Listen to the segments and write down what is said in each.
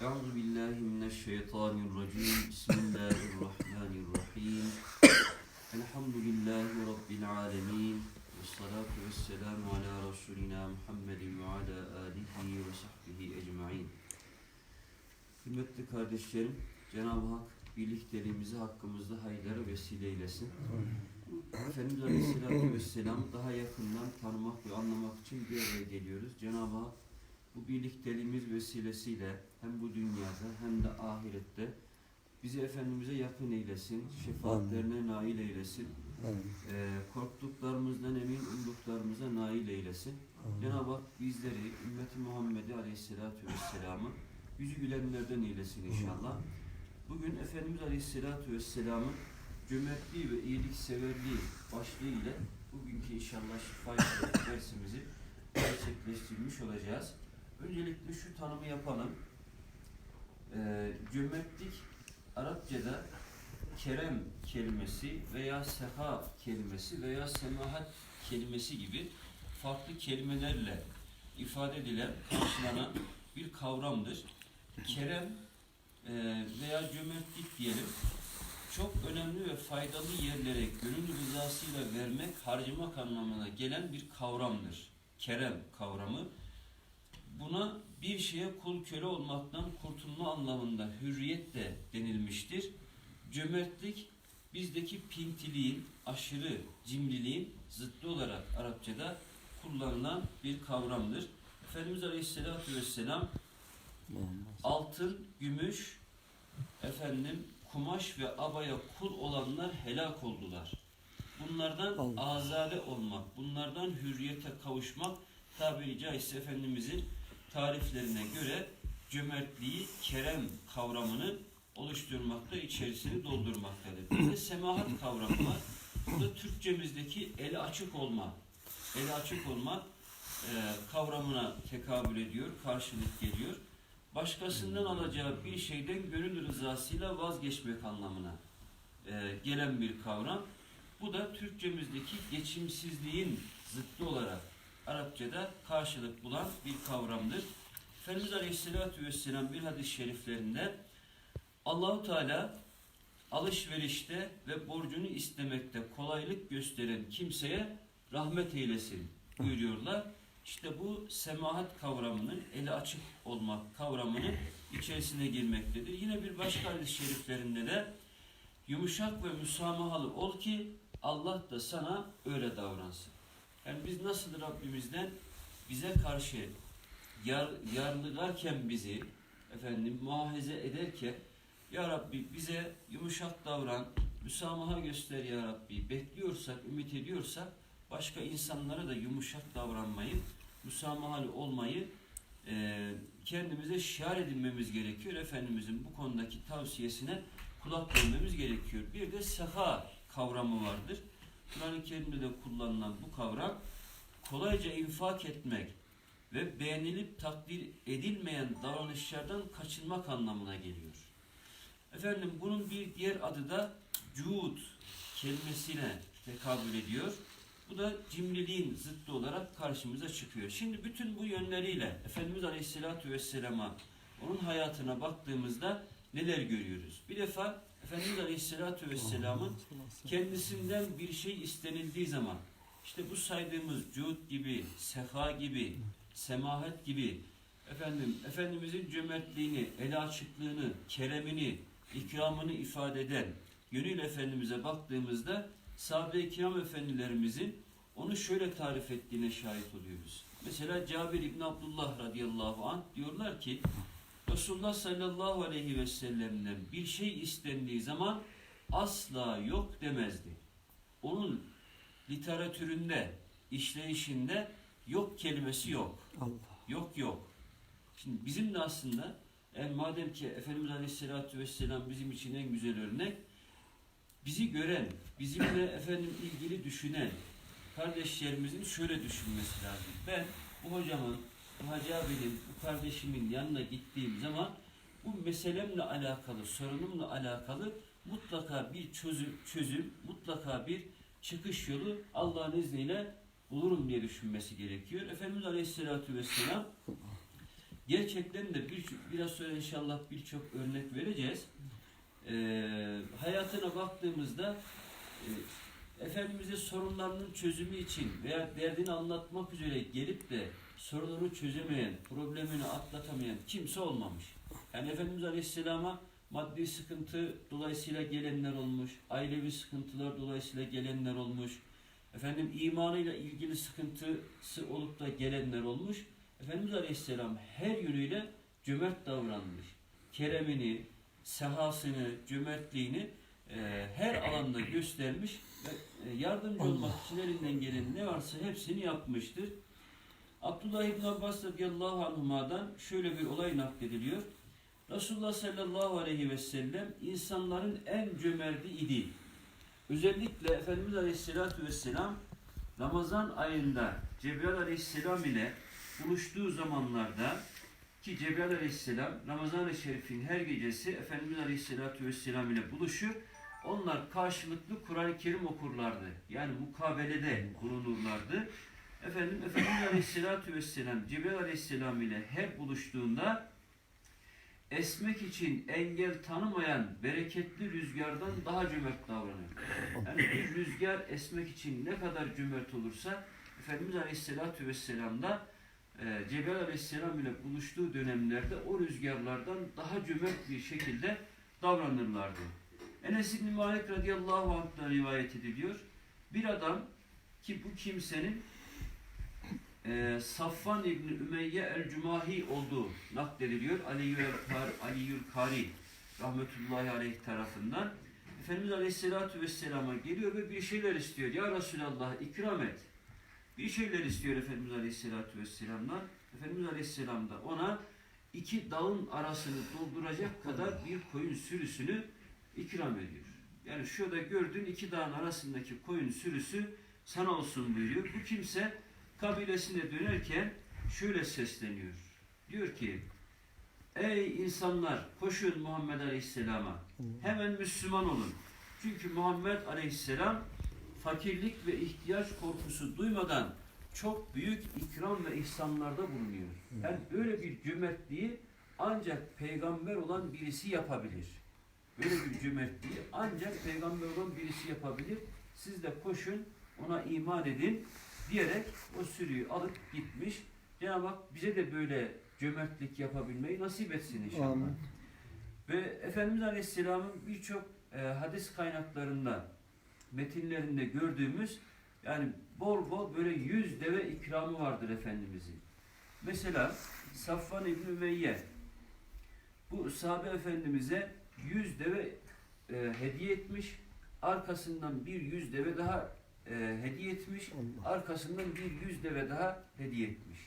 Euzu billahi mineşşeytanirracim. Bismillahirrahmanirrahim. Elhamdülillahi rabbil alamin. Ves salatu vesselamu ala resulina Muhammedin ve ala alihi ve sahbihi ecmaîn. Kıymetli kardeşlerim, Cenab-ı Hak birlikteliğimizi hakkımızda hayırlara vesile eylesin. Efendimiz Aleyhisselatü Vesselam daha yakından tanımak ve anlamak için bir araya geliyoruz. Cenab-ı Hak bu birlikteliğimiz vesilesiyle hem bu dünyada hem de ahirette bizi Efendimiz'e yakın eylesin, şefaatlerine nail eylesin, Ee, korktuklarımızdan emin olduklarımıza nail eylesin. Cenab-ı Hak bizleri, ümmeti Muhammed'i Aleyhisselatü Vesselam'ı yüzü gülenlerden eylesin inşallah. Bugün Efendimiz Aleyhisselatü Vesselam'ın cömertliği ve iyilikseverliği başlığı ile bugünkü inşallah şifa dersimizi gerçekleştirmiş olacağız. Öncelikle şu tanımı yapalım. Ee, cömertlik Arapçada kerem kelimesi veya seha kelimesi veya semahat kelimesi gibi farklı kelimelerle ifade edilen, karşılanan bir kavramdır. Kerem e, veya cömertlik diyelim çok önemli ve faydalı yerlere gönül rızasıyla vermek, harcamak anlamına gelen bir kavramdır. Kerem kavramı. Buna bir şeye kul köle olmaktan kurtulma anlamında hürriyet de denilmiştir. Cömertlik bizdeki pintiliğin, aşırı cimriliğin zıttı olarak Arapçada kullanılan bir kavramdır. Efendimiz Aleyhisselatü Vesselam altın, gümüş, efendim kumaş ve abaya kul olanlar helak oldular. Bunlardan Allah. azade olmak, bunlardan hürriyete kavuşmak tabiri caizse Efendimizin tariflerine göre cömertliği, kerem kavramını oluşturmakta, içerisini doldurmaktadır. De semahat kavramı var. Bu da Türkçemizdeki eli açık olma, eli açık olma e, kavramına tekabül ediyor, karşılık geliyor. Başkasından alacağı bir şeyden gönül rızasıyla vazgeçmek anlamına e, gelen bir kavram. Bu da Türkçemizdeki geçimsizliğin zıttı olarak Arapçada karşılık bulan bir kavramdır. Efendimiz Aleyhisselatü Vesselam bir hadis-i şeriflerinde Allahu Teala alışverişte ve borcunu istemekte kolaylık gösteren kimseye rahmet eylesin buyuruyorlar. İşte bu semahat kavramının eli açık olmak kavramının içerisine girmektedir. Yine bir başka hadis-i şeriflerinde de yumuşak ve müsamahalı ol ki Allah da sana öyle davransın. Yani biz nasıl Rabbimizden bize karşı yar, yarlıgarken bizi efendim muahize ederken ya Rabbi bize yumuşak davran, müsamaha göster ya Rabbi bekliyorsak, ümit ediyorsak başka insanlara da yumuşak davranmayı, müsamahalı olmayı e, kendimize şiar edinmemiz gerekiyor. Efendimizin bu konudaki tavsiyesine kulak vermemiz gerekiyor. Bir de seha kavramı vardır. Kur'an-ı Kerim'de de kullanılan bu kavram kolayca infak etmek ve beğenilip takdir edilmeyen davranışlardan kaçınmak anlamına geliyor. Efendim bunun bir diğer adı da cuud kelimesine tekabül ediyor. Bu da cimriliğin zıttı olarak karşımıza çıkıyor. Şimdi bütün bu yönleriyle Efendimiz Aleyhisselatü Vesselam'a onun hayatına baktığımızda neler görüyoruz? Bir defa Efendimiz Aleyhisselatü Vesselam'ın kendisinden bir şey istenildiği zaman işte bu saydığımız cuud gibi, seha gibi, semahat gibi efendim Efendimizin cömertliğini, el açıklığını, keremini, ikramını ifade eden yönüyle Efendimiz'e baktığımızda sahabe-i kiram efendilerimizin onu şöyle tarif ettiğine şahit oluyoruz. Mesela Cabir İbn Abdullah radıyallahu anh diyorlar ki Resulullah sallallahu aleyhi ve sellem'den bir şey istendiği zaman asla yok demezdi. Onun literatüründe, işleyişinde yok kelimesi yok. Allah. Yok yok. Şimdi bizim de aslında yani madem ki Efendimiz Aleyhisselatü Vesselam bizim için en güzel örnek bizi gören, bizimle efendim ilgili düşünen kardeşlerimizin şöyle düşünmesi lazım. Ben bu hocamın, hacı abinin, bu kardeşimin yanına gittiğim zaman bu meselemle alakalı, sorunumla alakalı mutlaka bir çözüm, çözüm mutlaka bir çıkış yolu Allah'ın izniyle bulurum diye düşünmesi gerekiyor. Efendimiz Aleyhisselatü Vesselam Gerçekten de bir, biraz sonra inşallah birçok örnek vereceğiz. Ee, hayatına baktığımızda e, Efendimiz'e sorunlarının çözümü için veya derdini anlatmak üzere gelip de sorununu çözemeyen, problemini atlatamayan kimse olmamış. Yani Efendimiz Aleyhisselam'a maddi sıkıntı dolayısıyla gelenler olmuş, ailevi sıkıntılar dolayısıyla gelenler olmuş, efendim imanıyla ilgili sıkıntısı olup da gelenler olmuş. Efendimiz Aleyhisselam her yönüyle cömert davranmış. Keremini, sehasını, cömertliğini e, her alanda göstermiş ve e, yardımcı olmak için elinden gelen ne varsa hepsini yapmıştır. Abdullah İbn Abbas radıyallahu anhuma'dan şöyle bir olay naklediliyor. Resulullah sallallahu aleyhi ve sellem insanların en cömerti idi. Özellikle Efendimiz aleyhissalatu vesselam Ramazan ayında Cebrail aleyhisselam ile buluştuğu zamanlarda ki Cebrail aleyhisselam Ramazan-ı Şerif'in her gecesi Efendimiz aleyhissalatu vesselam ile buluşur. Onlar karşılıklı Kur'an-ı Kerim okurlardı. Yani mukabelede bulunurlardı. Efendim Efendimiz Aleyhisselatü Vesselam Cebrail Aleyhisselam ile her buluştuğunda esmek için engel tanımayan bereketli rüzgardan daha cömert davranıyor. Yani bir rüzgar esmek için ne kadar cömert olursa Efendimiz Aleyhisselatü Vesselam da e, Cebrail Aleyhisselam ile buluştuğu dönemlerde o rüzgarlardan daha cömert bir şekilde davranırlardı. Enes İbni Malik radıyallahu anh'tan rivayet ediliyor. Bir adam ki bu kimsenin e, Safvan İbni Ümeyye el-Cümahi olduğu naklediliyor. Aliyyül Kari, rahmetullahi aleyh tarafından. Efendimiz Aleyhisselatü Vesselam'a geliyor ve bir şeyler istiyor. Ya Resulallah ikram et. Bir şeyler istiyor Efendimiz Aleyhisselatü Vesselam'dan. Efendimiz Aleyhisselam da ona iki dağın arasını dolduracak kadar bir koyun sürüsünü ikram ediyor. Yani şurada gördüğün iki dağın arasındaki koyun sürüsü sana olsun buyuruyor. Bu kimse kabilesine dönerken şöyle sesleniyor. Diyor ki Ey insanlar koşun Muhammed Aleyhisselam'a. Hemen Müslüman olun. Çünkü Muhammed Aleyhisselam fakirlik ve ihtiyaç korkusu duymadan çok büyük ikram ve ihsanlarda bulunuyor. Yani böyle bir cömertliği ancak peygamber olan birisi yapabilir. Böyle bir cömertliği ancak peygamber olan birisi yapabilir. Siz de koşun, ona iman edin diyerek o sürüyü alıp gitmiş. Cenab-ı Hak bize de böyle cömertlik yapabilmeyi nasip etsin inşallah. Amin. Ve Efendimiz Aleyhisselam'ın birçok e, hadis kaynaklarında, metinlerinde gördüğümüz yani bol bol böyle yüz deve ikramı vardır Efendimizin. Mesela Safvan İbni Ümeyye bu sahabe efendimize yüz deve e, hediye etmiş. Arkasından bir yüz deve daha e, hediye etmiş. Allah. Arkasından bir yüz deve daha hediye etmiş.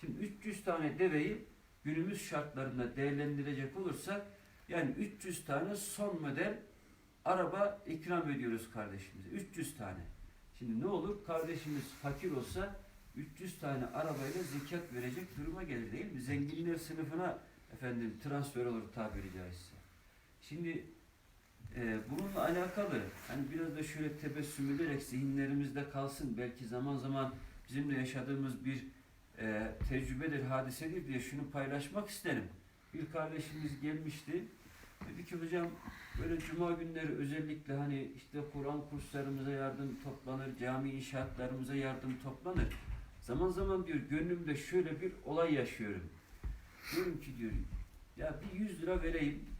Şimdi 300 tane deveyi günümüz şartlarında değerlendirecek olursak yani 300 tane son model araba ikram ediyoruz kardeşimize. 300 tane. Şimdi ne olur? Kardeşimiz fakir olsa 300 tane arabayla zekat verecek duruma gelir değil mi? Zenginler sınıfına efendim transfer olur tabiri caizse. Şimdi e, bununla alakalı hani biraz da şöyle tebessüm ederek zihinlerimizde kalsın. Belki zaman zaman bizim de yaşadığımız bir e, tecrübedir, hadisedir diye şunu paylaşmak isterim. Bir kardeşimiz gelmişti. Dedi ki hocam böyle cuma günleri özellikle hani işte Kur'an kurslarımıza yardım toplanır, cami inşaatlarımıza yardım toplanır. Zaman zaman diyor gönlümde şöyle bir olay yaşıyorum. Diyorum ki diyor ya bir 100 lira vereyim.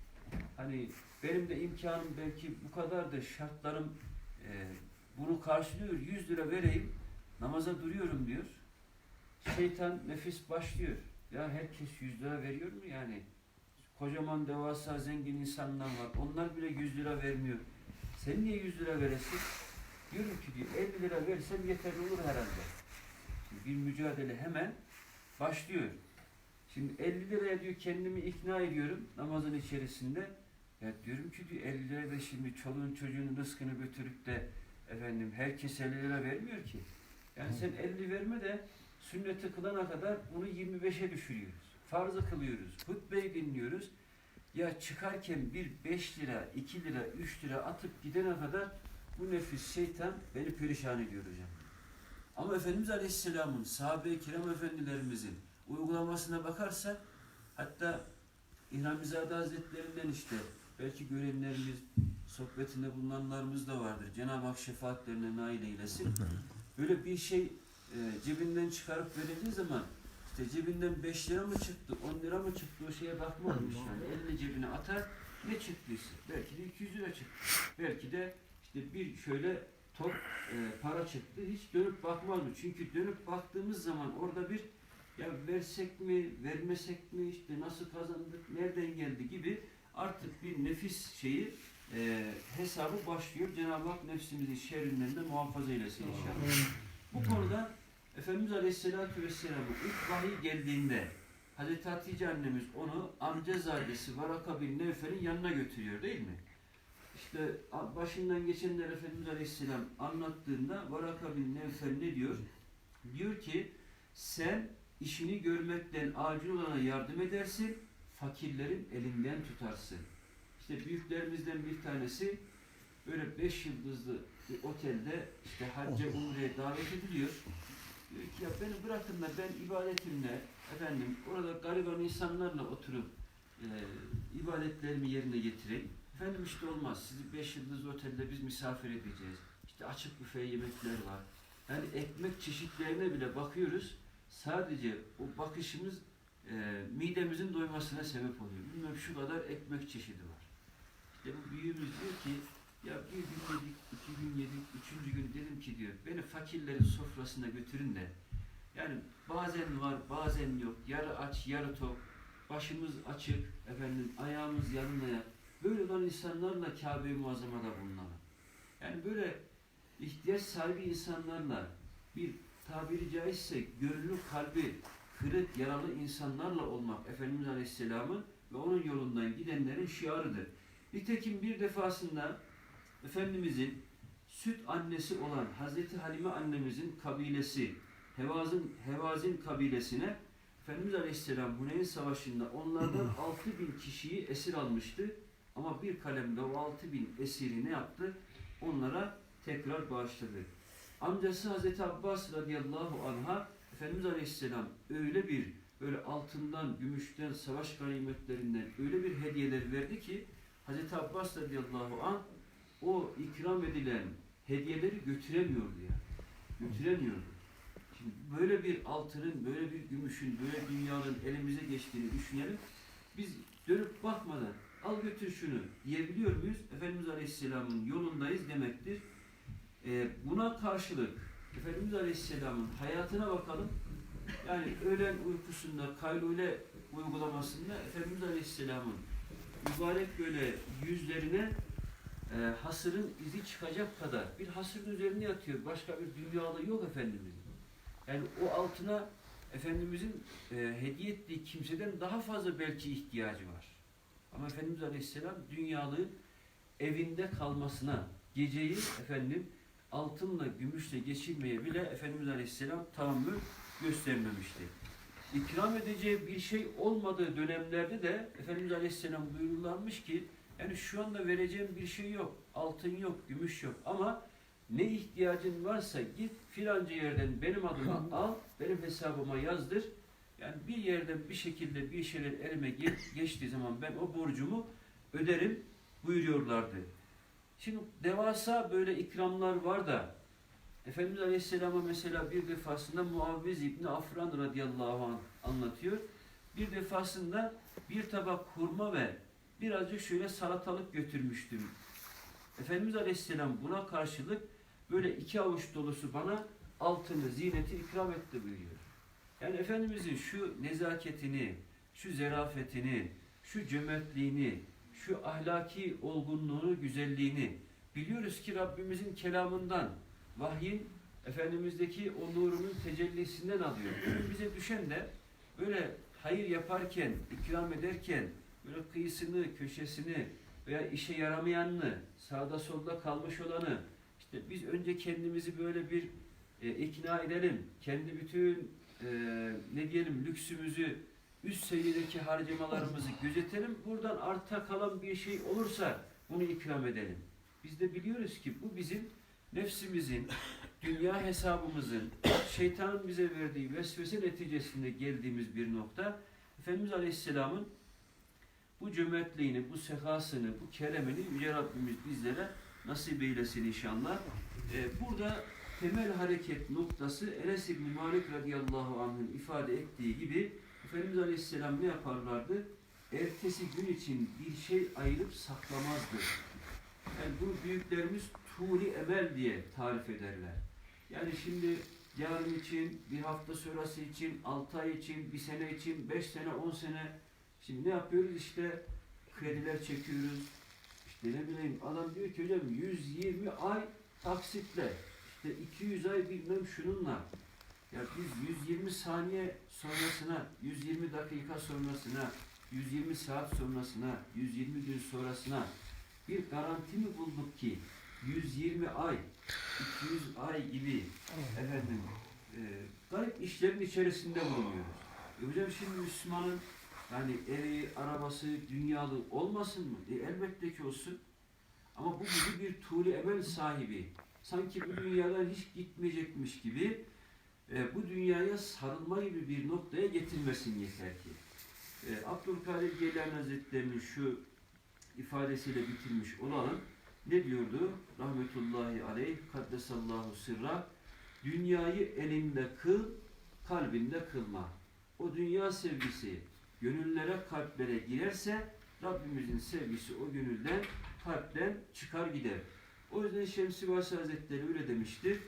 Hani benim de imkanım belki bu kadardır, şartlarım e, bunu karşılıyor. 100 lira vereyim, namaza duruyorum diyor. Şeytan nefis başlıyor. Ya herkes 100 lira veriyor mu yani? Kocaman devasa zengin insanlar var. Onlar bile 100 lira vermiyor. Sen niye 100 lira veresin? Diyorum ki diyor 50 lira versem yeterli olur herhalde. Şimdi bir mücadele hemen başlıyor. Şimdi 50 liraya diyor kendimi ikna ediyorum namazın içerisinde. Ya diyorum ki diyor 50 liraya da şimdi çoluğun çocuğun rızkını götürüp de efendim herkes 50 lira vermiyor ki. Yani sen 50 verme de sünneti kılana kadar bunu 25'e düşürüyoruz. Farzı kılıyoruz. Hutbeyi dinliyoruz. Ya çıkarken bir 5 lira, 2 lira, 3 lira atıp gidene kadar bu nefis şeytan beni perişan ediyor hocam. Ama Efendimiz Aleyhisselam'ın, sahabe-i kiram efendilerimizin uygulamasına bakarsak Hatta İhremizade Hazretlerinden işte belki görenlerimiz, sohbetinde bulunanlarımız da vardır. Cenab-ı Hak şefaatlerine nail eylesin. Böyle bir şey e, cebinden çıkarıp verildiği zaman işte cebinden 5 lira mı çıktı, 10 lira mı çıktı o şeye bakmazmış yani. Elini cebine atar, ne çıktıysa. Belki de 200 lira çıktı. Belki de işte bir şöyle top e, para çıktı. Hiç dönüp bakmaz mı? Çünkü dönüp baktığımız zaman orada bir ya versek mi, vermesek mi, işte nasıl kazandık, nereden geldi gibi artık bir nefis şeyi e, hesabı başlıyor. Cenab-ı Hak nefsimizi şerrinden de muhafaza eylesin inşallah. Bu konuda Efendimiz Aleyhisselatü Vesselam'ın ilk vahiy geldiğinde Hazreti Hatice annemiz onu amcazadesi Varaka bin Nevfel'in yanına götürüyor değil mi? İşte başından geçenler Efendimiz Aleyhisselam anlattığında Varaka bin Nevfel ne diyor? Diyor ki sen işini görmekten acil olana yardım edersin, fakirlerin elinden tutarsın. İşte büyüklerimizden bir tanesi böyle beş yıldızlı bir otelde işte hacca umreye davet ediliyor. Diyor ki ya beni bırakın da ben ibadetimle efendim orada gariban insanlarla oturup e, ibadetlerimi yerine getireyim. Efendim işte olmaz. Sizi beş yıldızlı otelde biz misafir edeceğiz. İşte açık büfe yemekler var. Yani ekmek çeşitlerine bile bakıyoruz. Sadece o bakışımız e, midemizin doymasına sebep oluyor. Bilmem şu kadar ekmek çeşidi var. İşte bu büyüğümüz diyor ki ya bir gün yedik, iki gün yedik, üçüncü gün dedim ki diyor beni fakirlerin sofrasına götürün de yani bazen var bazen yok yarı aç yarı tok başımız açık efendim ayağımız yanına. Böyle olan insanlarla Kabe-i Muazzama'da bulunalım. Yani böyle ihtiyaç sahibi insanlarla bir tabiri caizse gönlü kalbi kırık yaralı insanlarla olmak Efendimiz Aleyhisselam'ın ve onun yolundan gidenlerin şiarıdır. Nitekim bir defasında Efendimizin süt annesi olan Hazreti Halime annemizin kabilesi Hevazin, Hevazin kabilesine Efendimiz Aleyhisselam Huneyn Savaşı'nda onlardan 6000 kişiyi esir almıştı. Ama bir kalemde o 6000 esiri ne yaptı? Onlara tekrar bağışladı. Amcası Hazreti Abbas radıyallahu anha Efendimiz Aleyhisselam öyle bir böyle altından, gümüşten, savaş ganimetlerinden öyle bir hediyeler verdi ki Hazreti Abbas radıyallahu anh o ikram edilen hediyeleri götüremiyordu ya. Götüremiyordu. Şimdi böyle bir altının, böyle bir gümüşün, böyle dünyanın elimize geçtiğini düşünelim. Biz dönüp bakmadan al götür şunu diyebiliyor muyuz? Efendimiz Aleyhisselam'ın yolundayız demektir. Ee, buna karşılık Efendimiz Aleyhisselam'ın hayatına bakalım. Yani öğlen uykusunda, kaylule uygulamasında Efendimiz Aleyhisselam'ın mübarek böyle yüzlerine e, hasırın izi çıkacak kadar bir hasırın üzerine yatıyor. Başka bir dünyalı yok Efendimizin. Yani o altına Efendimizin e, hediye ettiği kimseden daha fazla belki ihtiyacı var. Ama Efendimiz Aleyhisselam dünyalı evinde kalmasına geceyi efendim altınla gümüşle geçirmeye bile Efendimiz Aleyhisselam tahammül göstermemişti. İkram edeceği bir şey olmadığı dönemlerde de Efendimiz Aleyhisselam buyururlarmış ki yani şu anda vereceğim bir şey yok. Altın yok, gümüş yok ama ne ihtiyacın varsa git filanca yerden benim adıma al, benim hesabıma yazdır. Yani bir yerden bir şekilde bir şeyler elime ge- geçtiği zaman ben o borcumu öderim buyuruyorlardı. Şimdi devasa böyle ikramlar var da Efendimiz Aleyhisselam'a mesela bir defasında Muavviz İbni Afran radıyallahu anh anlatıyor. Bir defasında bir tabak hurma ve birazcık şöyle salatalık götürmüştüm. Efendimiz Aleyhisselam buna karşılık böyle iki avuç dolusu bana altını, zineti ikram etti buyuruyor. Yani Efendimizin şu nezaketini, şu zerafetini, şu cömertliğini, şu ahlaki olgunluğunu, güzelliğini biliyoruz ki Rabbimizin kelamından, vahyin Efendimiz'deki o nurunun tecellisinden alıyor. Bugün bize düşen de böyle hayır yaparken, ikram ederken, böyle kıyısını, köşesini veya işe yaramayanını, sağda solda kalmış olanı, işte biz önce kendimizi böyle bir e, ikna edelim. Kendi bütün e, ne diyelim lüksümüzü, üst seviyedeki harcamalarımızı gözetelim. Buradan arta kalan bir şey olursa bunu ikram edelim. Biz de biliyoruz ki bu bizim nefsimizin, dünya hesabımızın, şeytanın bize verdiği vesvese neticesinde geldiğimiz bir nokta. Efendimiz Aleyhisselam'ın bu cömertliğini, bu sehasını, bu keremini Yüce Rabbimiz bizlere nasip eylesin inşallah. Ee, burada temel hareket noktası Enes İbni Malik radıyallahu anh'ın ifade ettiği gibi Efendimiz Aleyhisselam ne yaparlardı? Ertesi gün için bir şey ayırıp saklamazdı. Yani bunu büyüklerimiz tuli emel diye tarif ederler. Yani şimdi yarın için, bir hafta sonrası için, altı ay için, bir sene için, beş sene, on sene şimdi ne yapıyoruz? İşte krediler çekiyoruz. İşte ne bileyim adam diyor ki hocam 120 ay taksitle, işte 200 ay bilmem şununla. Ya biz 120 saniye sonrasına, 120 dakika sonrasına, 120 saat sonrasına, 120 gün sonrasına bir garanti mi bulduk ki 120 ay, 200 ay gibi efendim e, garip işlerin içerisinde bulunuyoruz. E hocam şimdi Müslümanın yani evi, arabası, dünyalı olmasın mı? E, elbette ki olsun. Ama bu gibi bir tuğli emel sahibi, sanki bu dünyadan hiç gitmeyecekmiş gibi e, bu dünyaya sarılma gibi bir noktaya getirmesin yeter ki. E, Abdülkadir Geylani Hazretleri'nin şu ifadesiyle bitirmiş olalım. Ne diyordu? Rahmetullahi aleyh, kaddesallahu sırra. Dünyayı elinde kıl, kalbinde kılma. O dünya sevgisi gönüllere, kalplere girerse Rabbimizin sevgisi o gönülden, kalpten çıkar gider. O yüzden Şemsi Vasi Hazretleri öyle demiştir.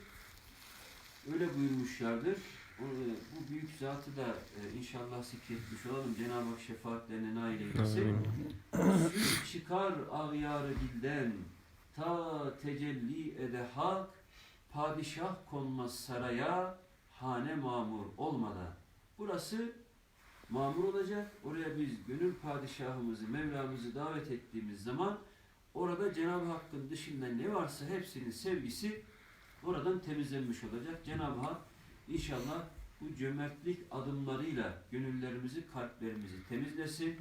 Öyle buyurmuşlardır. Bu büyük zatı da e, inşallah zikretmiş olalım. Cenab-ı Hak şefaatlerine nail eylesin. Süz çıkar ağyarı dilden, ta tecelli ede hak, padişah konmaz saraya, hane mamur olmadan. Burası mamur olacak. Oraya biz gönül padişahımızı, Mevlamızı davet ettiğimiz zaman orada Cenab-ı Hakk'ın dışında ne varsa hepsinin sevgisi oradan temizlenmiş olacak. Cenab-ı Hak inşallah bu cömertlik adımlarıyla gönüllerimizi, kalplerimizi temizlesin.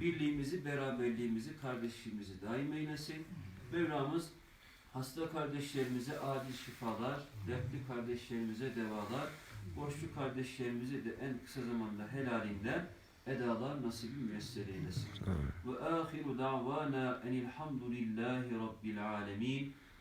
Birliğimizi, beraberliğimizi, kardeşliğimizi daim eylesin. Mevlamız hasta kardeşlerimize acil şifalar, dertli kardeşlerimize devalar, borçlu kardeşlerimize de en kısa zamanda helalinden edalar nasibi müyesser eylesin. Ve ahiru da'vana enilhamdülillahi rabbil alemin.